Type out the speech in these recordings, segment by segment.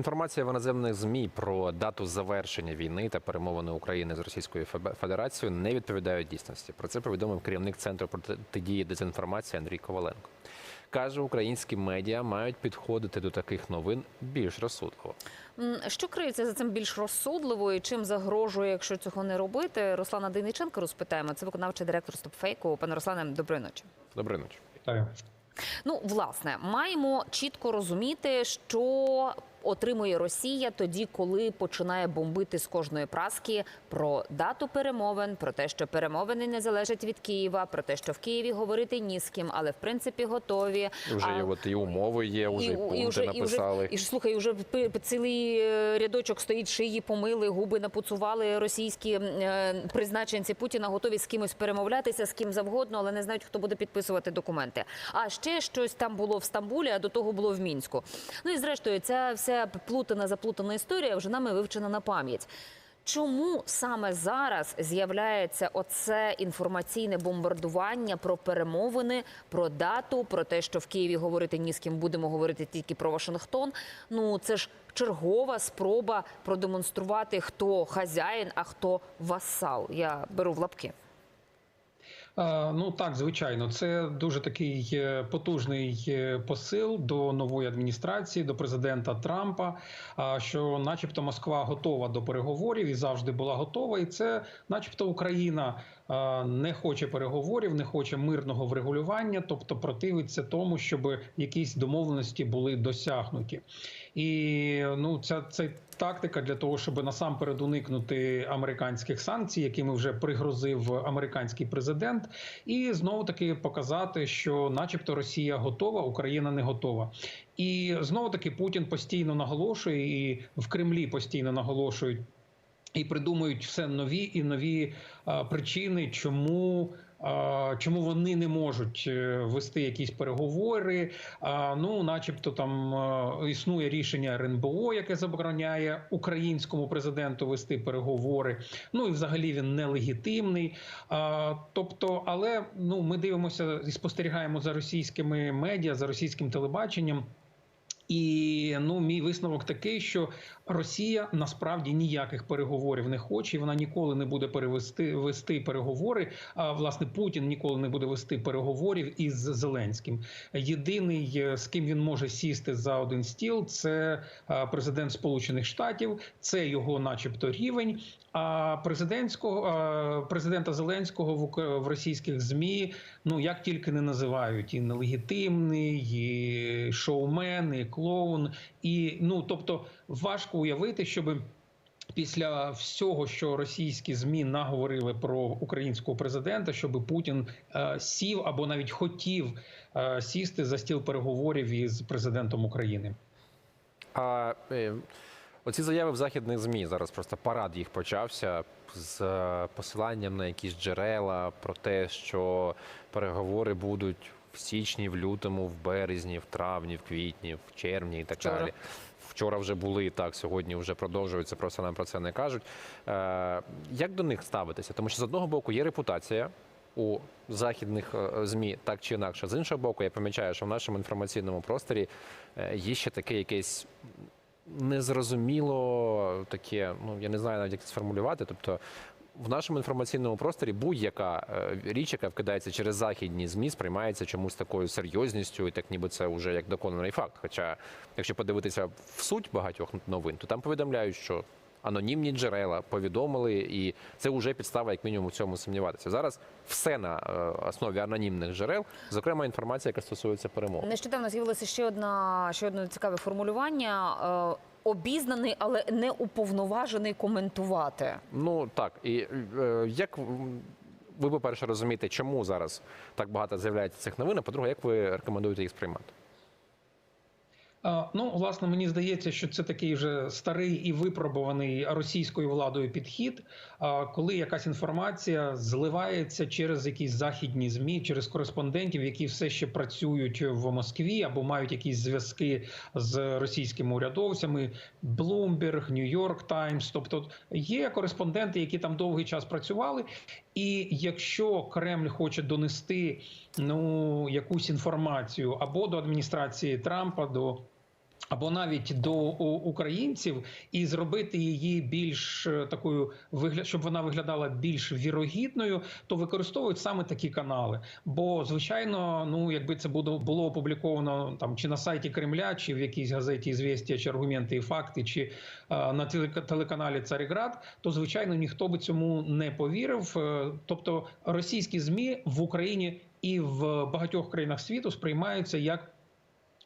Інформація в іноземних змі про дату завершення війни та перемовини України з Російською Федерацією не відповідають дійсності. Про це повідомив керівник центру протидії дезінформації Андрій Коваленко. Каже, українські медіа мають підходити до таких новин більш розсудливо. Що криється за цим більш розсудливо і чим загрожує, якщо цього не робити? Руслана Дейниченка розпитаємо. Це виконавчий директор Стопфейку. Пане Руслане, доброї ночі. Доброї ночі. Вітаю. Ну, власне, маємо чітко розуміти, що отримує Росія тоді, коли починає бомбити з кожної праски про дату перемовин, про те, що перемовини не залежать від Києва, про те, що в Києві говорити ні з ким, але в принципі готові. І вже А- от і умови є, вже і, пункти написали. І, вже, і слухай, вже пи- цілий е, рядочок стоїть, шиї помили, губи напуцували російські е, призначенці Путіна, готові з кимось перемовлятися, з ким завгодно, але не знають, хто буде підписувати документи. А ще щось там було в Стамбулі, а до того було в Мінську. Ну і зрештою, ця вся плутана заплутана історія вже нами вивчена на пам'ять. Чому саме зараз з'являється оце інформаційне бомбардування про перемовини, про дату, про те, що в Києві говорити ні з ким будемо говорити тільки про Вашингтон? Ну це ж чергова спроба продемонструвати, хто хазяїн, а хто васал. Я беру в лапки. Е, Ну так, звичайно, це дуже такий е, потужний е, посил до нової адміністрації, до президента Трампа. Що, начебто, Москва готова до переговорів і завжди була готова. І це, начебто, Україна не хоче переговорів, не хоче мирного врегулювання, тобто противиться тому, щоб якісь домовленості були досягнуті. І ну, ця це тактика для того, щоб насамперед уникнути американських санкцій, якими вже пригрозив американський президент, і знову таки показати, що, начебто, Росія готова, Україна не готова. І знову таки Путін постійно наголошує, і в Кремлі постійно наголошують. І придумують все нові і нові причини, чому, чому вони не можуть е, вести якісь переговори. Ну, начебто, там існує рішення РНБО, яке забороняє українському президенту вести переговори. Ну і взагалі він нелегітимний. Тобто, але ну ми дивимося і спостерігаємо за російськими медіа, за російським телебаченням. І ну, мій висновок такий, що Росія насправді ніяких переговорів не хоче, вона ніколи не буде перевести вести переговори. А власне Путін ніколи не буде вести переговорів із Зеленським. Єдиний е, з ким він може сісти за один стіл, це президент Сполучених Штатів, це його, начебто, рівень. А президентського президента Зеленського в російських змі ну як тільки не називають і нелегітимний, і шоумен, і клоун, і ну тобто важко уявити, щоб Після всього, що російські змі наговорили про українського президента, щоб Путін е, сів або навіть хотів е, сісти за стіл переговорів із президентом України. А е, оці заяви в західних змі зараз просто парад їх почався з е, посиланням на якісь джерела про те, що переговори будуть в січні, в лютому, в березні, в травні, в квітні, в червні і так Вчора. далі. Вчора вже були так, сьогодні вже продовжуються, просто нам про це не кажуть. Е, як до них ставитися? Тому що з одного боку є репутація у західних е, змі, так чи інакше. З іншого боку, я помічаю, що в нашому інформаційному просторі е, є ще таке якесь незрозуміло таке, ну я не знаю навіть як це сформулювати. Тобто в нашому інформаційному просторі будь-яка е, річ, яка вкидається через західні змі, сприймається чомусь такою серйозністю, і так ніби це вже як доконаний факт. Хоча, якщо подивитися в суть багатьох новин, то там повідомляють, що анонімні джерела повідомили, і це вже підстава, як мінімум, у цьому сумніватися. Зараз все на е, основі анонімних джерел, зокрема інформація, яка стосується перемоги. Нещодавно з'явилося ще одна ще одне цікаве формулювання. е, Обізнаний, але не уповноважений коментувати. Ну так і е, як ви, по-перше, розумієте, чому зараз так багато з'являється цих новин? а По-друге, як ви рекомендуєте їх сприймати? Ну, власне, мені здається, що це такий вже старий і випробуваний російською владою підхід, коли якась інформація зливається через якісь західні змі, через кореспондентів, які все ще працюють в Москві або мають якісь зв'язки з російськими урядовцями, Bloomberg, New York Times. Тобто є кореспонденти, які там довгий час працювали. І якщо Кремль хоче донести ну якусь інформацію або до адміністрації Трампа, до або навіть до українців, і зробити її більш е, такою вигляд, щоб вона виглядала більш вірогідною, то використовують саме такі канали. Бо звичайно, ну якби це було, опубліковано там чи на сайті Кремля, чи в якійсь газеті «Звістя», чи аргументи і факти, чи е, на телека- телеканалі Царіград, то звичайно ніхто би цьому не повірив. Е, Тобто російські змі в Україні і в багатьох країнах світу сприймаються як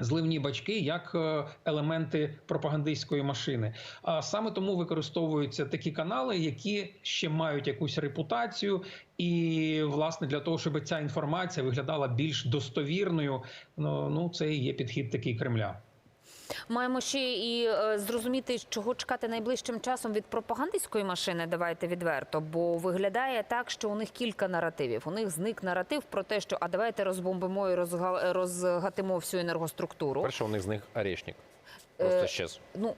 зливні бачки як е, елементи пропагандистської машини. А саме тому використовуються такі канали, які ще мають якусь репутацію, і власне для того, щоб ця інформація виглядала більш достовірною, ну, ну це і є підхід такий Кремля. Маємо ще і е, зрозуміти, чого чекати найближчим часом від пропагандистської машини. Давайте відверто, бо виглядає так, що у них кілька наративів. У них зник наратив про те, що а давайте розбомбимо і розгатимо всю енергоструктуру. Перше, у них з них орешник. Просто Е, щез. Ну,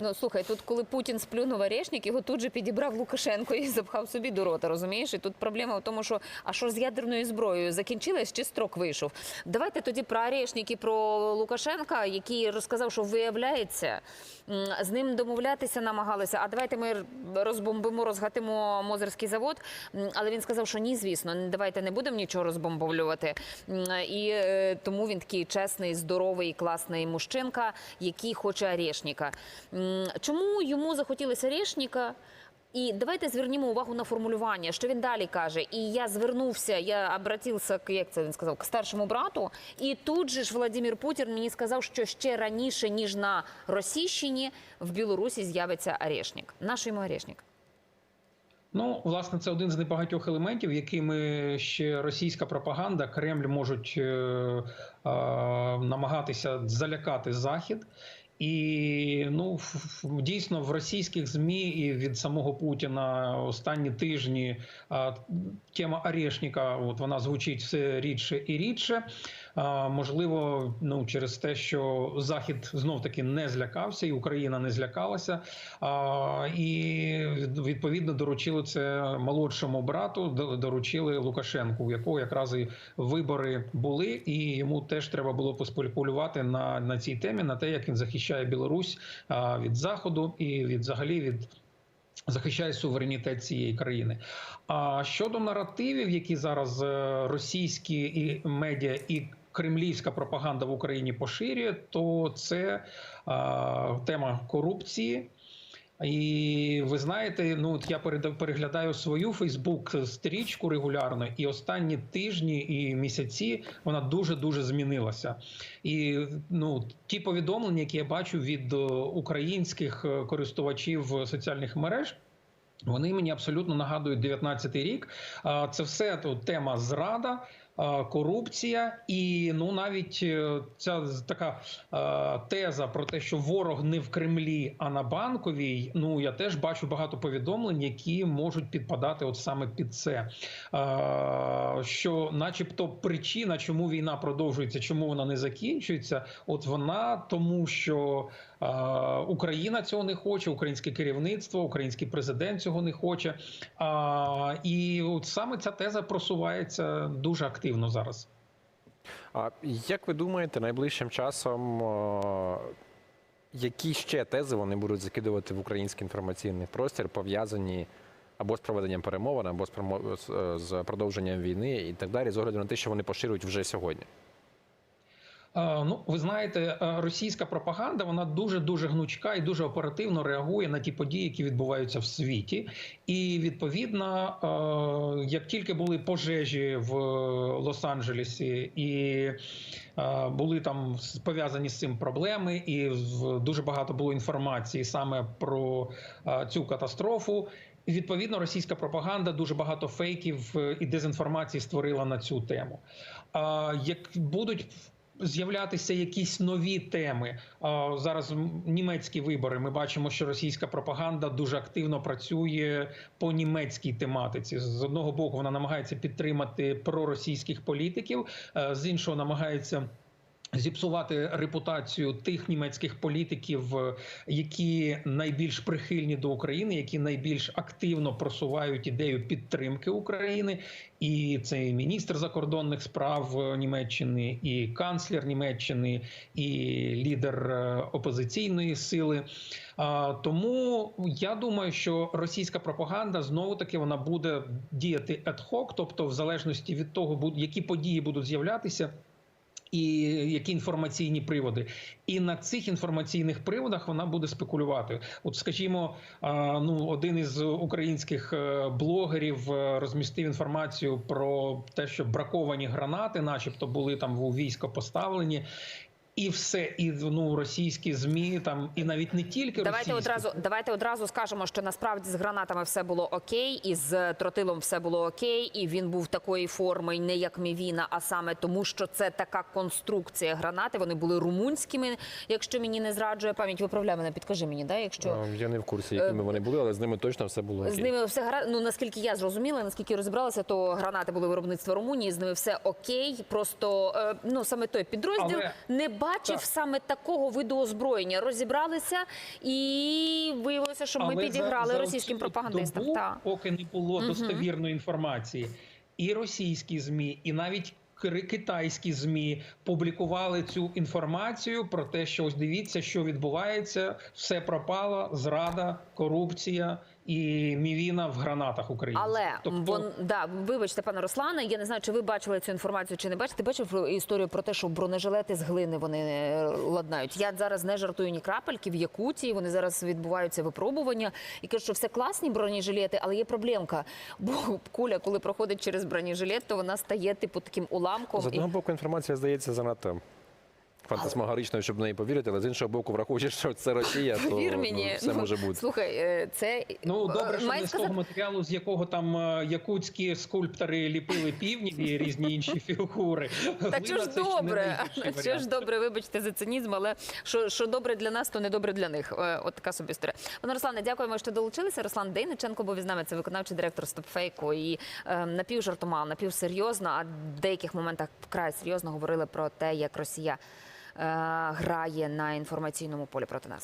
ну слухай, тут коли Путін сплюнув орешник, його тут же підібрав Лукашенко і запхав собі до рота. Розумієш? І тут проблема в тому, що а що з ядерною зброєю закінчилось чи строк вийшов? Давайте тоді про орешник і про Лукашенка, який розказав, що виявляється, з ним домовлятися намагалися. А давайте ми розбомбимо, розгатимо Мозерський завод. Але він сказав, що ні, звісно, давайте не будемо нічого розбомбовлювати. І е, тому він такий чесний, здоровий, класний мужчинка, який хоче орешника. Чому йому захотілося орешника? І давайте звернімо увагу на формулювання, що він далі каже. І я звернувся, я обратився, як це він сказав, к старшому брату. І тут же ж Владимир Путін мені сказав, що ще раніше, ніж на Російщині, в Білорусі з'явиться Арешнік. Наш йому орешник. Ну, власне, це один з небагатьох елементів, якими ще російська пропаганда, Кремль можуть е, е, намагатися залякати Захід. І ну дійсно в російських змі і від самого Путіна останні тижні тема Орешника, от вона звучить все рідше і рідше. Можливо, ну через те, що Захід знов таки не злякався, і Україна не злякалася. І відповідно доручили це молодшому брату, до- доручили Лукашенку, у якого якраз і вибори були, і йому теж треба було поспекулювати на, на цій темі, на те, як він захищає Білорусь від заходу і від взагалі від. Захищає суверенітет цієї країни. А щодо наративів, які зараз е, російські і медіа і кремлівська пропаганда в Україні поширює, то це а, тема корупції. І ви знаєте, ну от я переглядаю свою Фейсбук стрічку регулярно, і останні тижні і місяці вона дуже дуже змінилася. І ну ті повідомлення, які я бачу від е, українських е, користувачів соціальних мереж. Вони мені абсолютно нагадують 19-й рік. Це все тут тема зрада, корупція, і ну навіть е, ця така е, теза про те, що ворог не в Кремлі, а на банковій. Ну я теж бачу багато повідомлень, які можуть підпадати от саме під це. Е, Що, начебто, причина, чому війна продовжується, чому вона не закінчується, от вона тому, що е, Україна цього не хоче, українське керівництво, український президент цього не хоче. І от саме ця теза просувається дуже активно зараз. А як ви думаєте, найближчим часом які ще тези вони будуть закидувати в український інформаційний простір, пов'язані або з проведенням перемовин, або з е, з продовженням війни і так далі, з огляду на те, що вони поширюють вже сьогодні? Е, Ну, ви знаєте, е, російська пропаганда вона дуже дуже гнучка і дуже оперативно реагує на ті події, які відбуваються в світі. І відповідно, е, як тільки були пожежі в Лос-Анджелесі і були там пов'язані з цим проблеми, і дуже багато було інформації саме про цю катастрофу. Відповідно російська пропаганда дуже багато фейків і дезінформації створила на цю тему. А як будуть з'являтися якісь нові теми. Зараз німецькі вибори. Ми бачимо, що російська пропаганда дуже активно працює по німецькій тематиці. З одного боку, вона намагається підтримати проросійських політиків, е, з іншого намагається. Зіпсувати репутацію тих німецьких політиків, е, які найбільш прихильні до України, які найбільш активно просувають ідею підтримки України, і це і міністр закордонних справ е, Німеччини, і канцлер Німеччини, і лідер е, опозиційної сили. Тому я думаю, що російська пропаганда знову таки вона буде діяти ad hoc, тобто в залежності від того, які події будуть з'являтися. І які інформаційні приводи, і на цих інформаційних приводах вона буде спекулювати. От, скажімо, ну один із українських е, блогерів е, розмістив інформацію про те, що браковані гранати, начебто, були там у військо поставлені. І все, і ну російські змі там, і навіть не тільки Давайте російські. одразу, давайте одразу скажемо, що насправді з гранатами все було окей, і з тротилом все було окей, і він був такої форми, не як мівіна, а саме тому, що це така конструкція гранати. Вони були румунськими. Якщо мені не зраджує пам'ять, виправляй мене, підкажи мені, да? Якщо Е, Я не в курсі, якими вони були, але з ними точно все було З ними все гра... Ну наскільки я зрозуміла, наскільки розібралася, то гранати були виробництва Румунії. З ними все окей. Просто е, ну саме той підрозділ Але- не бачив Так. саме такого виду озброєння. Розібралися і виявилося, що ми Але підіграли за, за російським пропагандистам. Добу, Так. поки не було Мгм. достовірної інформації, і російські змі, і навіть китайські змі публікували цю інформацію про те, що ось дивіться, що відбувається, все пропало, зрада, корупція і мівіна в гранатах України. Але тобто, вон, да, вибачте, пане Руслане, я не знаю, чи ви бачили цю інформацію, чи не бачите. Бачив історію про те, що бронежилети з глини вони е, ладнають. Я зараз не жартую ні крапельки в Якутії. Вони зараз відбуваються випробування і кажуть, що все класні бронежилети, але є проблемка. Бо куля, коли проходить через бронежилет, то вона стає типу таким уламком. З одного боку, інформація здається занадто фантасмагоричною, щоб в неї повірити, але з іншого боку, враховуючи, що це Росія, то Повір ну, все може бути. Слухай, е, це Ну добре, що маю не з сказати- того матеріалу, з якого там е, якутські скульптори ліпили півні і різні інші фігури. Та Глина що ж це ще не добре, найгірший що ж добре, вибачте за цинізм, але що, що добре для нас, то не добре для них. Е, От така собі історія. Пане Руслане, дякуємо, що долучилися. Руслан Дейниченко був із нами. Це виконавчий директор Стопфейку. І е, напівжартомав, напівсерйозно, а в деяких моментах вкрай серйозно говорили про те, як Росія грає на інформаційному полі проти нас.